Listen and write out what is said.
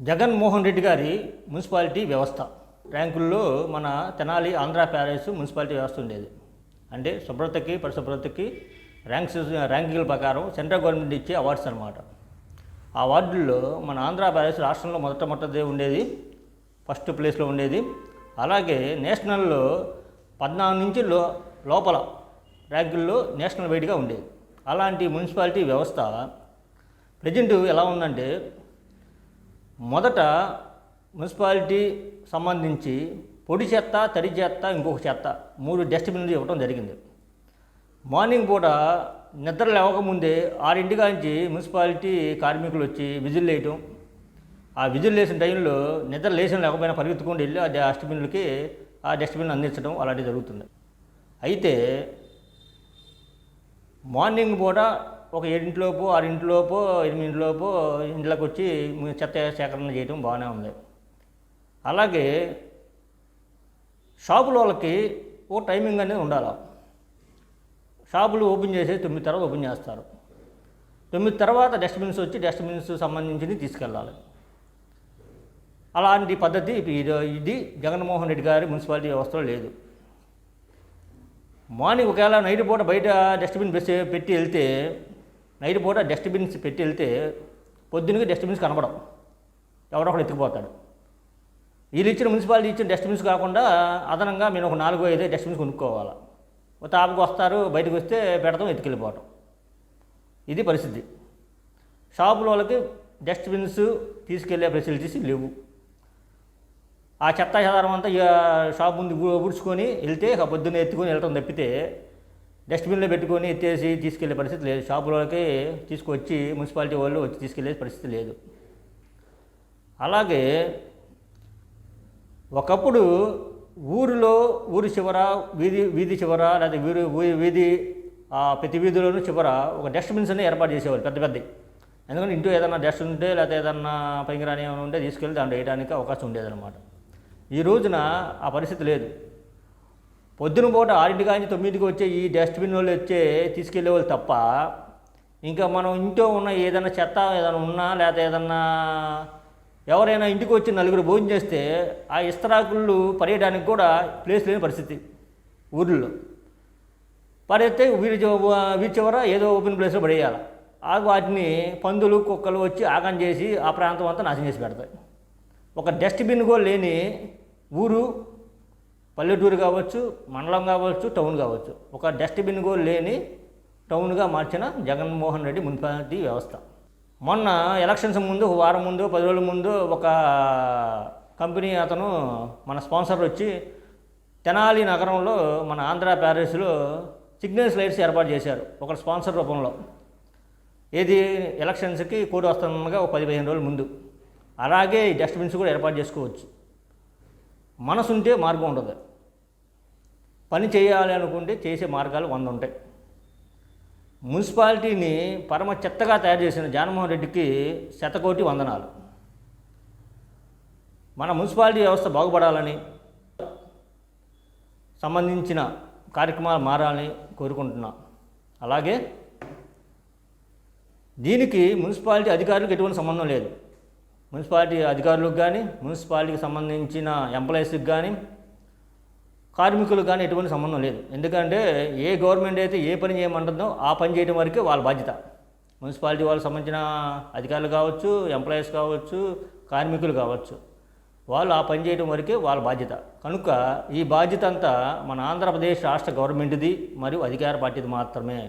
జగన్మోహన్ రెడ్డి గారి మున్సిపాలిటీ వ్యవస్థ. ర్యాంకుల్లో మన తెనాలి ఆంధ్ర ప్యాలెస్ మున్సిపాలిటీ వ్యవస్థ ఉండేది. అంటే శుభ్రతకి పరిశుభ్రతకి ర్యాంక్స్ ర్యాంకింగ్ల ప్రకారం సెంట్రల్ గవర్నమెంట్ ఇచ్చే అవార్డ్స్ అనమాట ఆ అవార్డుల్లో మన ఆంధ్ర ప్యాలెస్ రాష్ట్రంలో మొదట మొదటిదే ఉండేది. ఫస్ట్ ప్లేస్లో ఉండేది. అలాగే నేషనల్లో పద్నాలుగు నుంచి లో లోపల ర్యాంకుల్లో నేషనల్ వైడ్గా ఉండేది. అలాంటి మున్సిపాలిటీ వ్యవస్థ ప్రజెంట్ ఎలా ఉందంటే మొదట మున్సిపాలిటీ సంబంధించి పొడి చెత్త తడి చెత్త ఇంకొక చెత్త మూడు డస్ట్బిన్లు ఇవ్వడం జరిగింది. మార్నింగ్ పూట నిద్ర లేవకముందే ఆరింటి నుంచి మున్సిపాలిటీ కార్మికులు వచ్చి విజిల్ వేయటం. ఆ విజిల్ వేసిన టైంలో నిద్ర లేచిన లేకపోయినా పరిగెత్తుకుంటూ వెళ్ళి ఆ డస్ట్బిన్లకి ఆ డస్ట్బిన్ అందించడం అలాంటివి జరుగుతుంది అయితే మార్నింగ్ పూట ఒక ఏడింటిలోపు ఆరింటిలోపు ఎనిమిదింటిలోపు ఇంట్లోకి వచ్చి చెత్త సేకరణ చేయడం బాగానే ఉంది. అలాగే షాపుల వాళ్ళకి ఓ టైమింగ్ అనేది ఉండాలి. షాపులు ఓపెన్ చేసి తొమ్మిది తర్వాత ఓపెన్ చేస్తారు. తొమ్మిది తర్వాత డస్ట్బిన్స్ వచ్చి డస్ట్బిన్స్ సంబంధించినవి తీసుకెళ్ళాలి. అలాంటి పద్ధతి ఇది ఇది జగన్మోహన్ రెడ్డి గారి మున్సిపాలిటీ వ్యవస్థలో లేదు. మార్నింగ్ ఒకవేళ నైట్ పూట బయట డస్ట్బిన్ పెట్టి వెళ్తే నైట్ పూట డస్ట్బిన్స్ పెట్టి వెళ్తే పొద్దున్నకి డస్ట్బిన్స్ కనపడవు ఎవరొకడు ఎత్తుకుపోతాడు. వీళ్ళు ఇచ్చిన మున్సిపాలిటీ ఇచ్చిన డస్ట్బిన్స్ కాకుండా అదనంగా మేము ఒక నాలుగో ఐదు డస్ట్బిన్స్ కొనుక్కోవాలి. ఒక తాపకు వస్తారు బయటకు వస్తే పెడతాం ఎత్తుకెళ్ళిపోవటం ఇది పరిస్థితి. షాపుల వాళ్ళకి డస్ట్బిన్స్ తీసుకెళ్ళే ఫెసిలిటీస్ లేవు. ఆ చెత్త చెదారం అంతా ఇక షాప్ ముందు ఊడ్చుకొని వెళ్తే పొద్దున్న ఎత్తుకొని వెళ్ళటం తప్పితే డస్ట్బిన్లో పెట్టుకొని ఎత్తేసి తీసుకెళ్ళే పరిస్థితి లేదు. షాపులోకి తీసుకొచ్చి మున్సిపాలిటీ వాళ్ళు వచ్చి తీసుకెళ్ళే పరిస్థితి లేదు. అలాగే ఒకప్పుడు ఊరిలో ఊరి చివర వీధి వీధి చివర లేదా వీరు వీధి ఆ ప్రతి వీధిలోనూ చివర ఒక డస్ట్బిన్స్ అన్ని ఏర్పాటు చేసేవాళ్ళు పెద్ద పెద్ద. ఎందుకంటే ఇంట్లో ఏదైనా డస్ట్ ఉంటే లేకపోతే ఏదన్నా పనికిరాని ఏమైనా ఉంటే తీసుకెళ్ళి దాంట్లో వేయడానికి అవకాశం ఉండేదన్నమాట. ఈ రోజున ఆ పరిస్థితి లేదు. పొద్దున పూట ఆరింటి కానీ తొమ్మిదికి వచ్చే ఈ డస్ట్బిన్ వాళ్ళు వచ్చే తీసుకెళ్ళే వాళ్ళు తప్ప ఇంకా మనం ఇంట్లో ఉన్న ఏదైనా చెత్త ఏదైనా ఉన్నా లేకపోతే ఏదన్నా ఎవరైనా ఇంటికి వచ్చి నలుగురు భోజనం చేస్తే ఆ ఇస్తరాకులు పడేయడానికి కూడా ప్లేస్ లేని పరిస్థితి ఊర్లో. పడేస్తే వీరి వీరి చివర ఏదో ఓపెన్ ప్లేస్లో పడేయాలి. ఆ వాటిని పందులు కుక్కలు వచ్చి ఆగం చేసి ఆ ప్రాంతం అంతా నాశనం చేసి పెడతాయి. ఒక డస్ట్బిన్ కూడా లేని ఊరు పల్లెటూరు కావచ్చు మండలం కావచ్చు టౌన్ కావచ్చు. ఒక డస్ట్బిన్ కూడా లేని టౌన్గా మార్చిన జగన్మోహన్ రెడ్డి మున్సిపాలిటీ వ్యవస్థ. మొన్న ఎలక్షన్స్ ముందు ఒక వారం ముందు పది రోజుల ముందు ఒక కంపెనీ అతను మన స్పాన్సర్ వచ్చి తెనాలి నగరంలో మన ఆంధ్ర ప్యారిస్లో సిగ్నల్స్ లైట్స్ ఏర్పాటు చేశారు ఒక స్పాన్సర్ రూపంలో. ఏది ఎలక్షన్స్కి కోడ్ వస్తుండగా ఒక పది పదిహేను రోజుల ముందు. అలాగే డస్ట్బిన్స్ కూడా ఏర్పాటు చేసుకోవచ్చు. మనసుంటే మార్గం ఉండదు. పని చేయాలి అనుకుంటే చేసే మార్గాలు వంద ఉంటాయి. మున్సిపాలిటీని పరమ చెత్తగా తయారు చేసిన జగన్మోహన్ రెడ్డికి శతకోటి వందనాలు. మన మున్సిపాలిటీ వ్యవస్థ బాగుపడాలని సంబంధించిన కార్యక్రమాలు మారాలని కోరుకుంటున్నా. అలాగే దీనికి మున్సిపాలిటీ అధికారులకు ఎటువంటి సంబంధం లేదు. మున్సిపాలిటీ అధికారులకు కానీ మున్సిపాలిటీకి సంబంధించిన ఎంప్లాయీస్కి కానీ కార్మికులకు కానీ ఎటువంటి సంబంధం లేదు. ఎందుకంటే ఏ గవర్నమెంట్ అయితే ఏ పని చేయమంటుందో ఆ పని చేయడం వరకే వాళ్ళ బాధ్యత. మున్సిపాలిటీ వాళ్ళకి సంబంధించిన అధికారులు కావచ్చు ఎంప్లాయీస్ కావచ్చు కార్మికులు కావచ్చు. వాళ్ళు ఆ పని చేయడం వరకే వాళ్ళ బాధ్యత. కనుక ఈ బాధ్యత అంతా మన ఆంధ్రప్రదేశ్ రాష్ట్ర గవర్నమెంట్ది మరియు అధికార పార్టీది మాత్రమే.